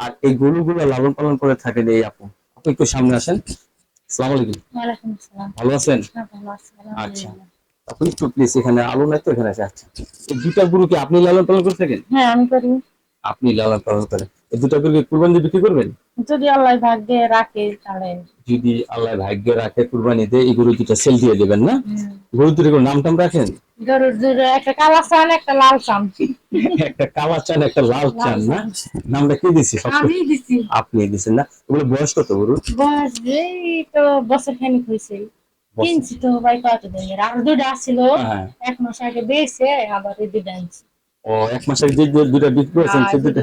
আর এই গরুগুলো লালন পালন করে থাকেন এই আপু। আপনি একটু সামনে আসেন। আসসালামু আলাইকুম। ভালো আছেন? হ্যাঁ, আচ্ছা। আপনি একটু প্লিজ এখানে আলো নাই তো এখানে আছে। আচ্ছা। এই দুটা গরু কি আপনি লালন পালন করে থাকেন? হ্যাঁ আমি করি। আপনি লালন পালন করেন। এই দুটা গরু কুরবানি বিক্রি করবেন? যদি আল্লাহ ভাগ্যে রাখে তাহলে। যদি আল্লাহ ভাগ্য রাখে কুরবানি দিয়ে এই গরু দুটো সেল দিয়ে দেবেন না? গরু দুটো কোনো নাম টাম রাখেন? গরুর দুটো একটা কালা চান একটা লাল চান একটা কালা চান একটা লাল চান না? নামটা কি দিছি? আমি দিছি। আপনি দিছেন না? বয়স কত বয়স এই তো বছর খানিক হইছে। কিনছি তো ভাই কতদিনের আর দুটো হ্যাঁ। এক মাস আগে বেছে আবার এই দুটো ও এক মাস আগে যে দুটা বিক্রি করেছেন সে দুটো দুটো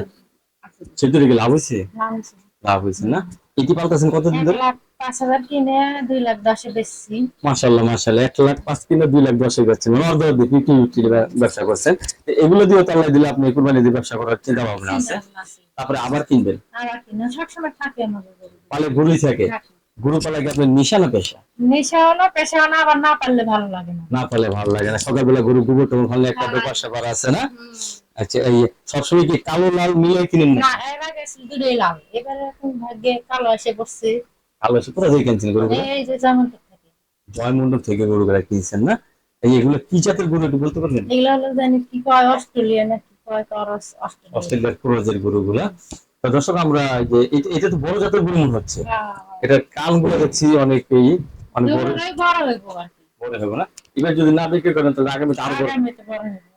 সে দুটো কি লাভ হয়েছে আনছি। লাভ হয়েছে না? এটি পাল্টাছেন কতদিন এক ধরে? লাখ পাঁচ হাজার কিনে দুই লাখ দশে বেচছি। মাশাল্লাহ মাশাল্লাহ এক লাখ পাঁচ কিলো দুই লাখ দশে যাচ্ছেন মানে অর্ধ অর্ধ ফিফটি ফিফটি ব্যবসা করছেন। এগুলো দিয়ে তাহলে দিলে আপনি কুরবানি দিয়ে ব্যবসা করার চিন্তা ভাবনা আছে? চিন্তা ভাবনা আছে। তারপরে আবার কিনবেন? আবার কিনা সবসময় থাকে আমাদের গরু। পালে গরুই থাকে। থাকে। গরু পালা কি আপনার নিশা না পেশা? না আবার না পারলে ভালো লাগে না। না পারলে ভালো লাগে না। সকালবেলা গরু গোবর টোবর ফাললে একটা হ্যাঁ। ব্যাপার স্যাপার আছে না? আচ্ছা এই সবসময় কি কালো লাল মিলে কিনেন না না এর আগে ছিল দুটোই লাল এবারে এখন ভাগ্যে কালো এসে পড়ছে। কালো এসে কোথা থেকে কিনছেন গরুগুলো এই যে যেমন থাকে। জয়মন্ডল থেকে গরুগুলা কিনছেন না? এই এগুলো কি জাতের গরু একটু বলতে পারবেন? এগুলো হলো জানি কি কয় অস্ট্রেলিয়া না কি কয় করস অস্ট্রেলিয়া অস্ট্রেলিয়ার ক্রোজের গরুগুলা। তো দর্শক আমরা যে এটা- তো বড় জাতের গরু মনে হচ্ছে। হ্যাঁ। এটা কানগুলো দেখছি অনেকই অনেক বড়। বড় হবে না? এবার যদি না বিক্রি করেন তাহলে আগামীতে আরও বড়।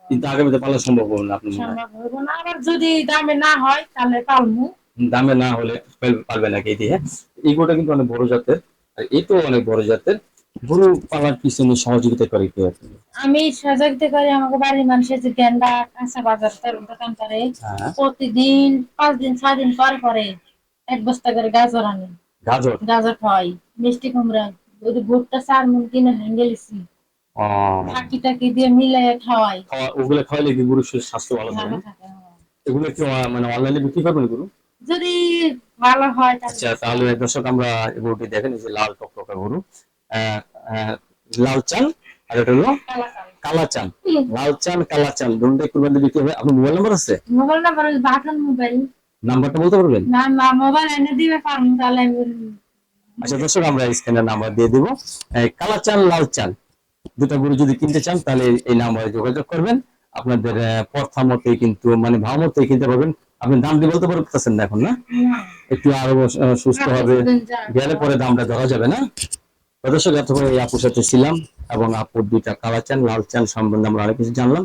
কিন্তু আগামীতে পালা সম্ভব হবে না আপনি সম্ভব হইবো না। আবার যদি দামে না হয় তাহলে পালমু দামে না হলে পারবে না কেটে হ্যাঁ? এই গরুটা কিন্তু অনেক বড় জাতের আর এটাও অনেক বড় জাতের। গরু পালার পিছনে সহযোগিতা করে কি আপনি আমি সজাগতে করি আমাকে বাড়ির মানুষের যে গেন্ডা কাঁচা বাজার তার দোকান করে। হ্যাঁ। প্রতিদিন পাঁচ দিন ছয় দিন পরে পরে এক বস্তা করে গাজর আনি। গাজর? গাজর খাওয়াই মিষ্টি কুমড়া। ওই ভুট্টা চার মন কিনে ভেঙে লিছি। ফাঁকি টাকি দিয়ে মিলাই খাওয়াই। খাওয়া- ওগুলো খাওয়ালে কি গরুর স্বাস্থ্য ভালো থাকে হ্যাঁ। এগুলো কি মানে অনলাইনে বিক্রি করবেন গরু? যদি ভালো হয় আচ্ছা তাহলে দর্শক আমরা গরুটি দেখেন এই যে লাল টকটকা গরু। লাল চাল আর এটা হলো কালা চাল। লাল চাল কালা চাল দুটোই কুরবানি বিক্রি হবে। আপনার মোবাইল নাম্বার আছে? মোবাইল নাম্বার ওই বাটন মোবাইল। নাম্বারটা বলতে পারবেন? না না মোবাইল এনে দিবে পারব তাহলে আচ্ছা দর্শক আমরা স্ক্যানের নাম্বার দিয়ে দিব। কালা চাল লাল চাল। দুটো গরু যদি কিনতে চান তাহলে এই নাম্বারে যোগাযোগ করবেন। আপনাদের প্রথা পথা মতে কিন্তু মানে ভাব মতে কিনতে পারবেন। আপনি দাম দিয়ে বলতে পারতেছেন না এখন না। একটু আরও সুস্থ হবে। গেলে পরে দামটা ধরা যাবে না? দর্শক এতক্ষণ এই আপুর সাথে ছিলাম এবং আপুর দুইটা কালা চান লাল চান সম্বন্ধে আমরা অনেক কিছু জানলাম।